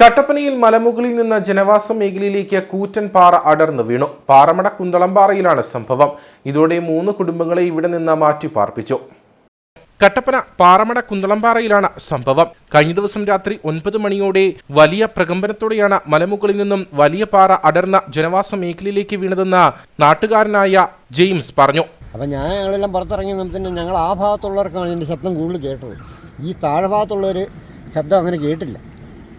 കട്ടപ്പനയിൽ മലമുകളിൽ നിന്ന് ജനവാസ മേഖലയിലേക്ക് കൂറ്റൻ പാറ അടർന്നു വീണു. പാറമട കുന്തളംപാറയിലാണ് സംഭവം. ഇതോടെ മൂന്ന് കുടുംബങ്ങളെ ഇവിടെ നിന്ന് മാറ്റി പാർപ്പിച്ചു കട്ടപ്പന പാറമട കുന്തളംപാറയിലാണ് സംഭവം. കഴിഞ്ഞ ദിവസം രാത്രി ഒൻപത് മണിയോടെ വലിയ പ്രകമ്പനത്തോടെയാണ് മലമുകളിൽ നിന്നും വലിയ പാറ അടർന്ന ജനവാസ മേഖലയിലേക്ക് വീണതെന്ന് നാട്ടുകാരനായ ജെയിംസ് പറഞ്ഞു. അപ്പം ഞാൻ ഞങ്ങളെല്ലാം പുറത്തിറങ്ങി തന്നെ ഞങ്ങൾ ആ ഭാഗത്തുള്ളവർക്കാണ് ഇതിന്റെ ശബ്ദം കൂടുതൽ കേട്ടത്. ഈ താഴെ ഭാഗത്തുള്ളവർ ശബ്ദം അങ്ങനെ കേട്ടില്ല.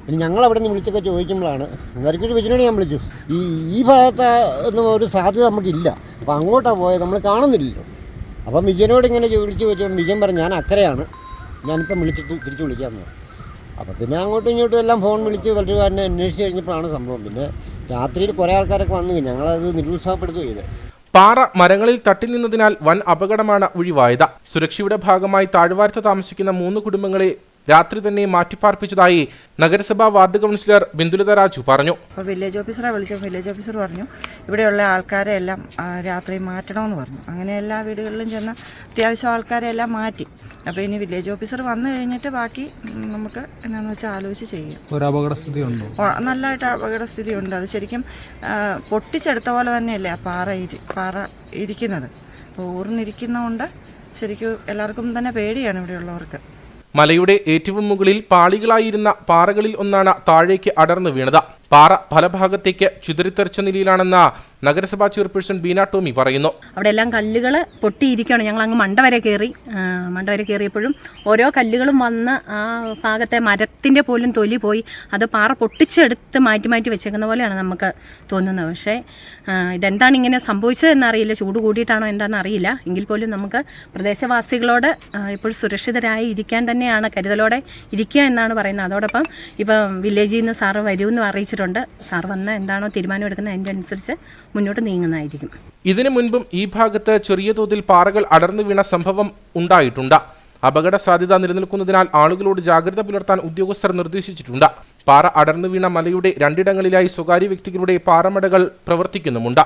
പിന്നെ ഞങ്ങൾ അവിടെ നിന്ന് വിളിച്ചൊക്കെ ചോദിക്കുമ്പോഴാണ്. ഒരു വിജയനാണ് ഞാൻ വിളിച്ചു. ഈ ഈ ഭാഗത്ത് ഒന്നും ഒരു സാധ്യത നമുക്കില്ല. അപ്പം അങ്ങോട്ടാണ് പോയത് നമ്മൾ കാണുന്നില്ലല്ലോ. അപ്പം വിജയനോട് ഇങ്ങനെ വിളിച്ച് ചോദിച്ചപ്പോൾ വിജയൻ പറഞ്ഞു ഞാൻ അക്കരയാണ്. ഞാനിപ്പം വിളിച്ചിട്ട് തിരിച്ച് വിളിക്കാമെന്ന് പറഞ്ഞു. അപ്പോൾ പിന്നെ അങ്ങോട്ടും ഇങ്ങോട്ടും എല്ലാം ഫോൺ വിളിച്ച് വളരെ അന്വേഷിച്ച് കഴിഞ്ഞപ്പോഴാണ് സംഭവം. പിന്നെ രാത്രിയിൽ കുറേ ആൾക്കാരൊക്കെ വന്നു ഞങ്ങളത് നിരുത്സാഹപ്പെടുത്തുക ചെയ്തത് പാറ മരങ്ങളിൽ തട്ടി നിന്നതിനാൽ വൻ അപകടമാണ് ഒഴിവായത്. സുരക്ഷയുടെ ഭാഗമായി താഴ്വാരത്ത് താമസിക്കുന്ന മൂന്ന് കുടുംബങ്ങളെ രാത്രി തന്നെ മാറ്റിപ്പാർപ്പിച്ചതായി നഗരസഭാ വാർഡ് കൗൺസിലർ ബിന്ദുലത രാജു പറഞ്ഞു. അപ്പോൾ വില്ലേജ് ഓഫീസറെ വിളിച്ചു. വില്ലേജ് ഓഫീസർ പറഞ്ഞു ഇവിടെയുള്ള ആൾക്കാരെ എല്ലാം രാത്രി മാറ്റണമെന്ന് പറഞ്ഞു. അങ്ങനെ എല്ലാ വീടുകളിലും ചെന്ന് അത്യാവശ്യം ആൾക്കാരെ എല്ലാം മാറ്റി. അപ്പോൾ ഇനി വില്ലേജ് ഓഫീസർ വന്നു കഴിഞ്ഞിട്ട് ബാക്കി നമുക്ക് എന്നാന്ന് വെച്ചാൽ ആലോചിച്ച് ചെയ്യാം. ഒരു അപകടസ്ഥിതി ഉണ്ടോ നല്ലതായിട്ട് അപകടസ്ഥിതി ഉണ്ട് അത് ശരിക്കും പൊട്ടിച്ചെടുത്ത പോലെ തന്നെയല്ലേ ആ പാറ ഇരി പാറ ഇരിക്കുന്നത്. അപ്പോൾ ഊർന്നിരിക്കുന്നതുകൊണ്ട് ശരിക്കും എല്ലാവർക്കും തന്നെ പേടിയാണ് ഇവിടെയുള്ളവർക്ക്. മലയുടെ ഏറ്റവും മുകളിൽ പാളികളായിരുന്ന പാറകളിൽ ഒന്നാണ് താഴേക്ക് അടർന്നു വീണത്. പാറ പല ഭാഗത്തേക്ക് ചിതറിത്തെറിച്ച നിലയിലാണെന്ന് നഗരസഭാ ചെയർപേഴ്സൺ ബീന ടോമി പറയുന്നു. അവിടെ എല്ലാം കല്ലുകൾ പൊട്ടിയിരിക്കുകയാണ്. ഞങ്ങൾ അങ്ങ് മണ്ട വരെ കയറി മണ്ട വരെ കയറിയപ്പോഴും ഓരോ കല്ലുകളും വന്ന് ആ ഭാഗത്തെ മരത്തിന്റെ പോലും തൊലി പോയി. അത് പാറ പൊട്ടിച്ചെടുത്ത് മാറ്റി മാറ്റി വെച്ചേക്കുന്ന പോലെയാണ് നമുക്ക് തോന്നുന്നത്. പക്ഷേ ഇതെന്താണ് ഇങ്ങനെ സംഭവിച്ചതെന്ന് അറിയില്ല ചൂട് കൂടിയിട്ടാണോ എന്താണെന്ന് അറിയില്ല. എങ്കിൽ പോലും നമുക്ക് പ്രദേശവാസികളോട് ഇപ്പോൾ സുരക്ഷിതരായി ഇരിക്കാൻ തന്നെയാണ് കരുതലോടെ ഇരിക്കുക എന്നാണ് പറയുന്നത്. അതോടൊപ്പം ഇപ്പം വില്ലേജിൽ നിന്ന് സാറ് വരുമെന്ന് അറിയിച്ചിട്ടുണ്ട്. സാർ വന്ന എന്താണോ തീരുമാനം എടുക്കുന്നത് അതിന്റെ അനുസരിച്ച് മുന്നോട്ട് നീങ്ങുന്നതായിരിക്കും. ഇതിനു മുൻപും ഈ ഭാഗത്ത് ചെറിയ തോതിൽ പാറകൾ അടർന്നു വീണ സംഭവം ഉണ്ടായിട്ടുണ്ട്. അപകട സാധ്യത നിലനിൽക്കുന്നതിനാൽ ആളുകളോട് ജാഗ്രത പുലർത്താൻ ഉദ്യോഗസ്ഥർ നിർദ്ദേശിച്ചിട്ടുണ്ട്. പാറ അടർന്നു വീണ മലയുടെ രണ്ടിടങ്ങളിലായി സ്വകാര്യ വ്യക്തികളുടെ പാറമടകൾ പ്രവർത്തിക്കുന്നുമുണ്ട്.